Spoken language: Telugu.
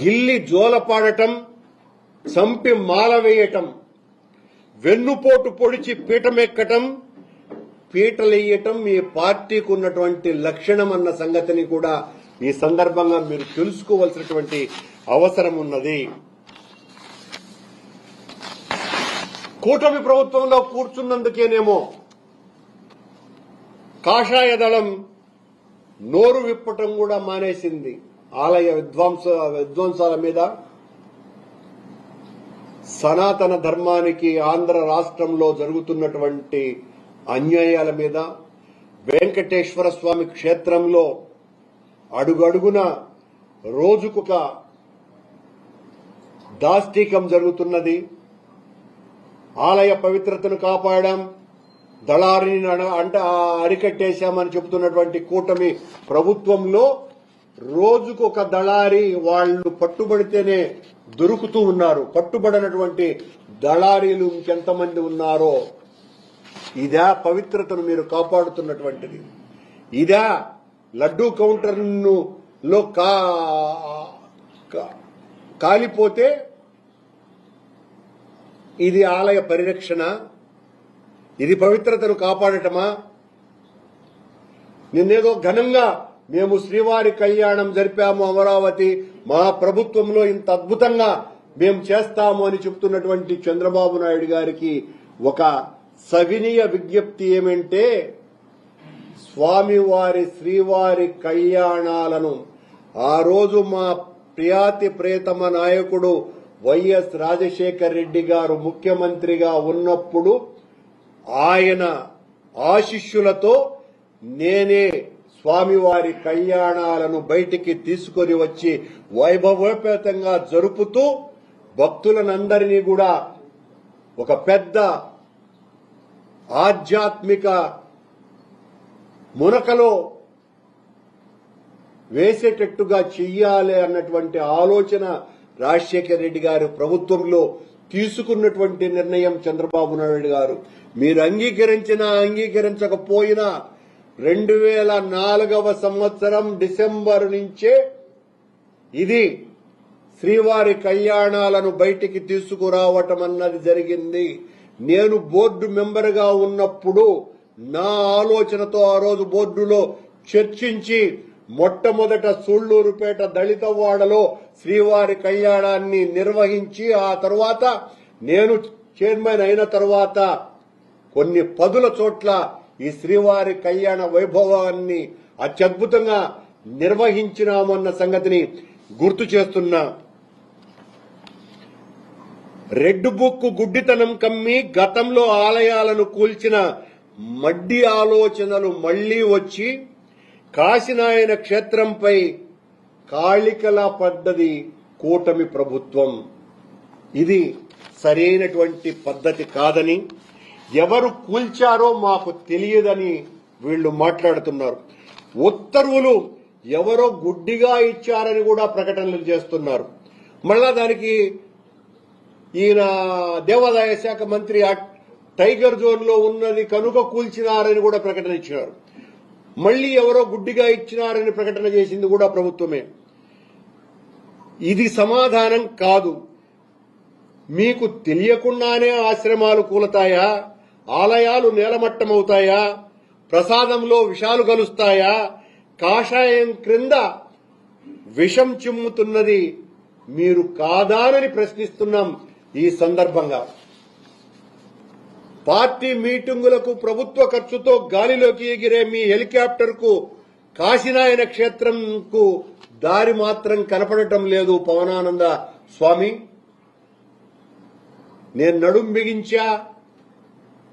గిల్లి జోలపాడటం చంపి మాల వేయటం వెన్నుపోటు పొడిచి పీటమెక్కటం పీటలెయ్యటం మీ పార్టీకి ఉన్నటువంటి లక్షణం అన్న సంగతిని కూడా ఈ సందర్భంగా మీరు తెలుసుకోవలసినటువంటి అవసరం ఉన్నది కూటమి ప్రభుత్వంలో కూర్చున్నందుకేనేమో కాషాయ దళం నోరు విప్పటం కూడా మానేసింది. ఆలయ విద్వాంస విధ్వంసాల మీద సనాతన ధర్మానికి ఆంధ్ర రాష్ట్రంలో జరుగుతున్నటువంటి అన్యాయాల మీద వెంకటేశ్వర స్వామి క్షేత్రంలో అడుగడుగున రోజుకొక దాష్టీకం జరుగుతున్నది. ఆలయ పవిత్రతను కాపాడాం. దళారిని అంటే అరికట్టేశామని చెబుతున్నటువంటి కూటమి ప్రభుత్వంలో రోజుకు ఒక దళారి వాళ్ళు పట్టుబడితేనే దొరుకుతూ ఉన్నారు. పట్టుబడినటువంటి దళారీలు ఇంకెంతమంది ఉన్నారో ఇదా పవిత్రతను మీరు కాపాడుతున్నటువంటిది. ఇదా లడ్డూ కౌంటర్ను లో కా కాలిపోతే ఇది ఆలయ పరిరక్షణ ఇది పవిత్రతను కాపాడటమా? నిన్నేదో ఘనంగా మేము శ్రీవారి కళ్యాణం జరిపాము అమరావతి. మా ప్రభుత్వంలో ఇంత అద్భుతంగా మేము చేస్తాము అని చెప్తున్నటువంటి చంద్రబాబు నాయుడు గారికి ఒక సవినీయ విజ్ఞప్తి ఏమంటే స్వామివారి శ్రీవారి కళ్యాణాలను ఆ రోజు మా ప్రియాతి ప్రేతమ నాయకుడు వైఎస్ రాజశేఖర్ రెడ్డి గారు ముఖ్యమంత్రిగా ఉన్నప్పుడు ఆయన ఆశిష్యులతో నేనే స్వామివారి కళ్యాణాలను బయటికి తీసుకొని వచ్చి వైభవోపేతంగా జరుపుతూ భక్తులనందరినీ కూడా ఒక పెద్ద ఆధ్యాత్మిక మునకలో వేసేటట్టుగా చెయ్యాలి అన్నటువంటి ఆలోచన రాజశేఖర రెడ్డి గారు ప్రభుత్వంలో తీసుకున్నటువంటి నిర్ణయం చంద్రబాబు నాయుడు గారు. మీరు అంగీకరించినా అంగీకరించకపోయినా రెండు వేల నాలుగవ సంవత్సరం డిసెంబర్ నుంచే ఇది శ్రీవారి కళ్యాణాలను బయటికి తీసుకురావటం అన్నది జరిగింది. నేను బోర్డు మెంబర్గా ఉన్నప్పుడు నా ఆలోచనతో ఆ రోజు బోర్డులో చర్చించి మొట్టమొదట సూళ్ళూరుపేట దళితవాడలో శ్రీవారి కళ్యాణాన్ని నిర్వహించి ఆ తర్వాత నేను చైర్మన్ అయిన తర్వాత కొన్ని పదుల చోట్ల ఈ శ్రీవారి కళ్యాణ వైభవాన్ని అత్యద్భుతంగా నిర్వహించినామన్న సంగతిని గుర్తు చేస్తున్నా రెడ్ బుక్ గుడ్డితనం కమ్మి గతంలో ఆలయాలను కూల్చిన మడ్డి ఆలోచనలు మళ్ళీ వచ్చి కాశీనాయన క్షేత్రంపై కాళికలా పడ్డది కూటమి ప్రభుత్వం. ఇది సరైనటువంటి పద్ధతి కాదని ఎవరు కూల్చారో మాకు తెలియదని వీళ్ళు మాట్లాడుతున్నారు. ఉత్తర్వులు ఎవరో గుడ్డిగా ఇచ్చారని కూడా ప్రకటనలు చేస్తున్నారు. మళ్ళా దానికి ఈయన దేవాదాయ శాఖ మంత్రి టైగర్ జోన్లో ఉన్నది కనుక కూల్చినారని కూడా ప్రకటన ఇచ్చినారు. మళ్ళీ ఎవరో గుడ్డిగా ఇచ్చినారని ప్రకటన చేసింది కూడా ప్రభుత్వమే. ఇది సమాధానం కాదు. మీకు తెలియకుండానే ఆశ్రమాలు కూలతాయా? ఆలయాలు నేలమట్టమవుతాయా? ప్రసాదంలో విషాలు కలుస్తాయా? కాషాయం క్రింద విషం చిమ్ముతున్నది మీరు కాదానని ప్రశ్నిస్తున్నాం ఈ సందర్భంగా. పార్టీ మీటింగులకు ప్రభుత్వ ఖర్చుతో గాలిలోకి ఎగిరే మీ హెలికాప్టర్కు కాశీనాయన క్షేత్రంకు దారి మాత్రం కనపడటం లేదు పవనానంద స్వామి. నేను నడుం బిగించా